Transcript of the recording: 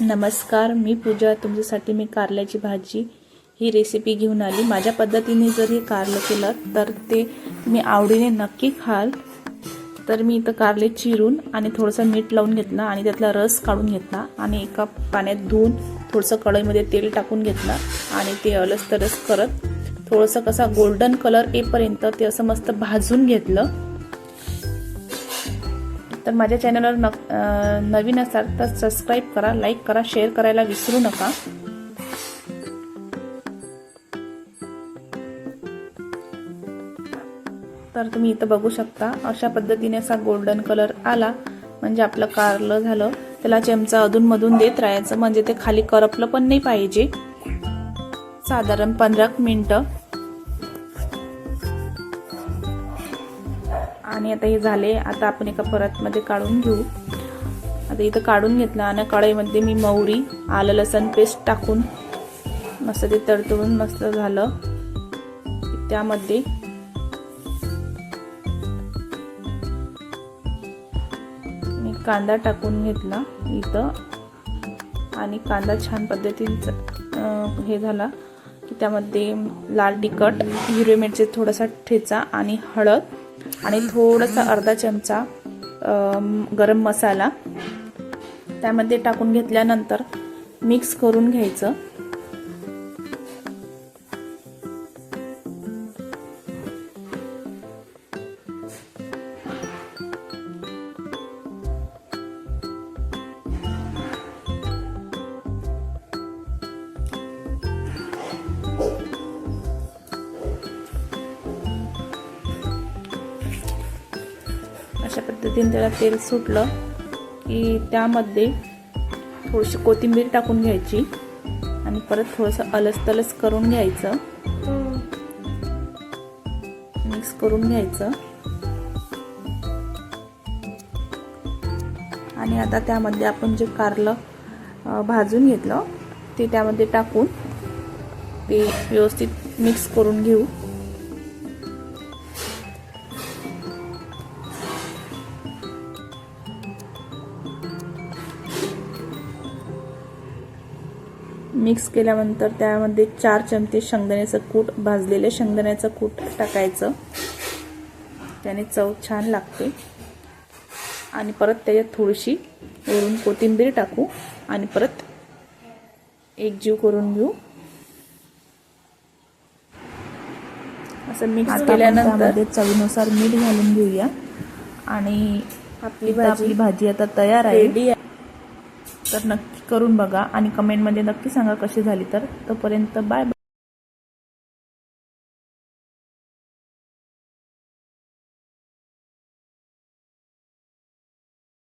नमस्कार मी पूजा. तुमच्यासाठी मी कारल्याची भाजी ही रेसिपी घेऊन आली. माझ्या पद्धतीने जर हे कारलं केलं तर ते तुम्ही आवडीने नक्की खाल. तर मी इथं कारले चिरून आणि थोडंसं मीठ लावून घेतलं आणि त्यातला रस काढून घेतला आणि एका पाण्यात धुवून थोडंसं कढईमध्ये तेल टाकून घेतलं आणि ते अलस तरस करत थोडंसं कसा गोल्डन कलर येईपर्यंत ते असं मस्त भाजून घेतलं. तर माझ्या चॅनलवर नक नवीन असाल तर सबस्क्राईब करा लाईक करा शेअर करायला विसरू नका. तर तुम्ही इथं बघू शकता अशा पद्धतीने असा गोल्डन कलर आला. म्हणजे आपलं कारलं झालं. त्याला चमचा अधूनमधून देत राहायचं. म्हणजे ते खाली करपलं पण नाही पाहिजे. साधारण पंधरा मिनटं. आणि आता हे झाले. आता आपण एका परतमध्ये काढून घेऊ. आता इथं काढून घेतलं आणि कढईमध्ये मी मोहरी आलं लसण पेस्ट टाकून मस्त ते तडतडून मस्त झालं. त्यामध्ये मी कांदा टाकून घेतला इथं. आणि कांदा छान पद्धतीचा हे झाला की त्यामध्ये लाल तिखट हिरवे मिरची थोडासा ठेचा आणि हळद आणि थोडासा अर्धा चमचा गरम मसाला. त्यामध्ये टाकून घेतल्यानंतर मिक्स करून घ्यायचं. अशा पद्धतीने त्याला तेल सुटलं की त्यामध्ये थोडीशी कोथिंबीर टाकून घ्यायची आणि परत थोडंसं अलस तलस करून घ्यायचं. मिक्स करून घ्यायचं. आणि आता त्यामध्ये आपण जे कारलं भाजून घेतलं ते त्यामध्ये टाकून ते व्यवस्थित मिक्स करून घेऊ. मिक्स केल्यानंतर त्यामध्ये चार चमचे शेंगदाण्याचं कूट भाजलेलं शेंगदाण्याचं कूट टाकायचं. त्याने चव छान लागते. आणि परत त्याच्यात थोडीशी वरून कोथिंबीर टाकू. आणि परत एकजीव करून घेऊ. असं मिक्स केल्यानंतर चवीनुसार मीठ घालून घेऊया. आणि आपली भाजी आपली भाजी आता तयार आहे. तर नक्की करून बघा आणि कमेंटमध्ये नक्की सांगा कशी झाली तर. तोपर्यंत बाय